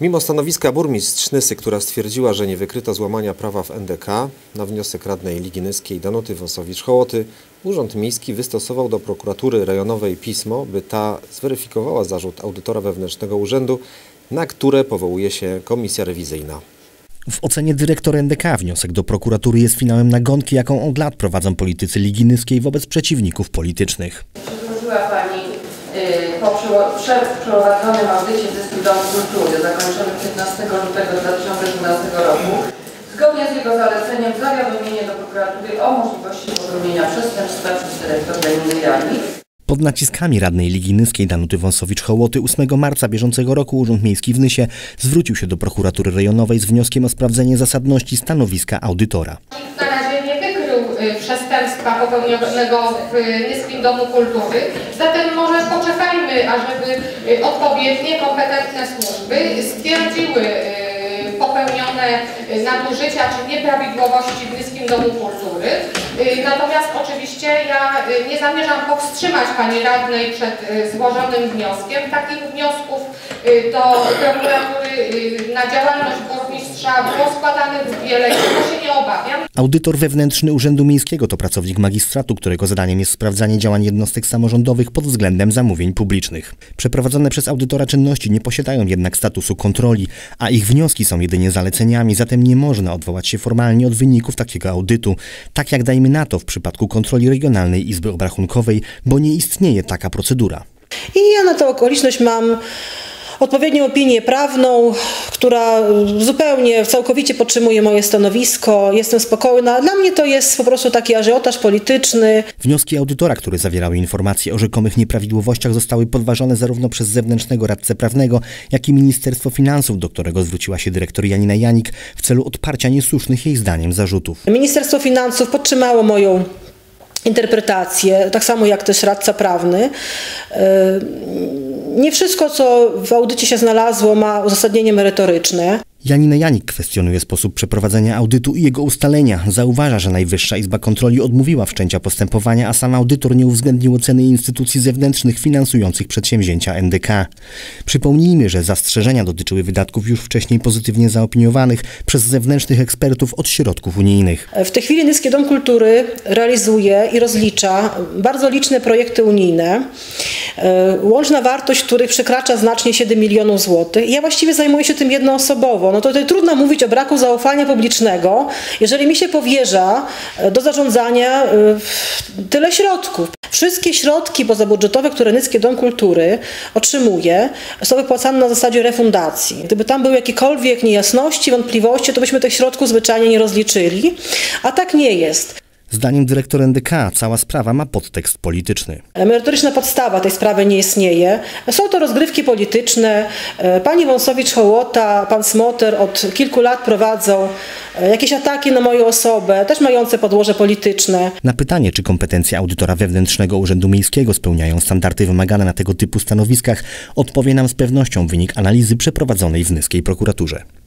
Mimo stanowiska burmistrz Nysy, która stwierdziła, że nie wykryto złamania prawa w NDK, na wniosek radnej Ligi Nyskiej Danuty Wąsowicz-Hołoty, Urząd Miejski wystosował do prokuratury rejonowej pismo, by ta zweryfikowała zarzut audytora wewnętrznego urzędu, na które powołuje się komisja rewizyjna. W ocenie dyrektor NDK wniosek do prokuratury jest finałem nagonki, jaką od lat prowadzą politycy Ligi Nyskiej wobec przeciwników politycznych. Przedłożyła Pani po przeło- przed przeprowadzonym audycie Zespół Domu Kultury zakończonym 15 lutego 2012 roku zgodnie z jego zaleceniem zawiadomienie do prokuratury o możliwości popełnienia przestępstwa przez dyrektora gminy Janik. Pod naciskami radnej Ligi Nyskiej Danuty Wąsowicz-Hołoty 8 marca bieżącego roku Urząd Miejski w Nysie zwrócił się do prokuratury rejonowej z wnioskiem o sprawdzenie zasadności stanowiska audytora. Przestępstwa popełnionego w y, Nyskim Domu Kultury, zatem może poczekajmy, ażeby y, odpowiednie, kompetentne służby stwierdziły y, popełnione y, nadużycia czy nieprawidłowości w Nyskim Domu Kultury. Y, Natomiast oczywiście ja y, nie zamierzam powstrzymać Pani Radnej przed y, złożonym wnioskiem. Takich wniosków y, do prokuratury y, na działalność burmistrza było składanych wiele tego się nie obawiam. Audytor wewnętrzny Urzędu Miejskiego to pracownik magistratu, którego zadaniem jest sprawdzanie działań jednostek samorządowych pod względem zamówień publicznych. Przeprowadzone przez audytora czynności nie posiadają jednak statusu kontroli, a ich wnioski są jedynie zaleceniami, zatem nie można odwołać się formalnie od wyników takiego audytu, tak jak dajmy na to w przypadku kontroli Regionalnej Izby Obrachunkowej, bo nie istnieje taka procedura. I ja na tę okoliczność mam odpowiednią opinię prawną, która zupełnie, całkowicie podtrzymuje moje stanowisko. Jestem spokojna. Dla mnie to jest po prostu taki ażiotaż polityczny. Wnioski audytora, które zawierały informacje o rzekomych nieprawidłowościach, zostały podważone zarówno przez zewnętrznego radcę prawnego, jak i Ministerstwo Finansów, do którego zwróciła się dyrektor Janina Janik w celu odparcia niesłusznych jej zdaniem zarzutów. Ministerstwo Finansów podtrzymało moją interpretację, tak samo jak też radca prawny. Nie wszystko, co w audycie się znalazło, ma uzasadnienie merytoryczne. Janina Janik kwestionuje sposób przeprowadzenia audytu i jego ustalenia. Zauważa, że Najwyższa Izba Kontroli odmówiła wszczęcia postępowania, a sam audytor nie uwzględnił oceny instytucji zewnętrznych finansujących przedsięwzięcia NDK. Przypomnijmy, że zastrzeżenia dotyczyły wydatków już wcześniej pozytywnie zaopiniowanych przez zewnętrznych ekspertów od środków unijnych. W tej chwili Nyskie Dom Kultury realizuje i rozlicza bardzo liczne projekty unijne, e, łączna wartość których przekracza znacznie 7 milionów złotych. Ja właściwie zajmuję się tym jednoosobowo. No to tutaj trudno mówić o braku zaufania publicznego, jeżeli mi się powierza e, do zarządzania e, tyle środków. Wszystkie środki pozabudżetowe, które Nyskie Dom Kultury otrzymuje, są wypłacane na zasadzie refundacji. Gdyby tam były jakiekolwiek niejasności, wątpliwości, to byśmy tych środków zwyczajnie nie rozliczyli, a tak nie jest. Zdaniem dyrektor NDK cała sprawa ma podtekst polityczny. Merytoryczna podstawa tej sprawy nie istnieje. Są to rozgrywki polityczne. E, Pani Wąsowicz-Hołota, pan Smoter od kilku lat prowadzą e, jakieś ataki na moją osobę, też mające podłoże polityczne. Na pytanie, czy kompetencje audytora wewnętrznego Urzędu Miejskiego spełniają standardy wymagane na tego typu stanowiskach, odpowie nam z pewnością wynik analizy przeprowadzonej w Nyskiej prokuraturze.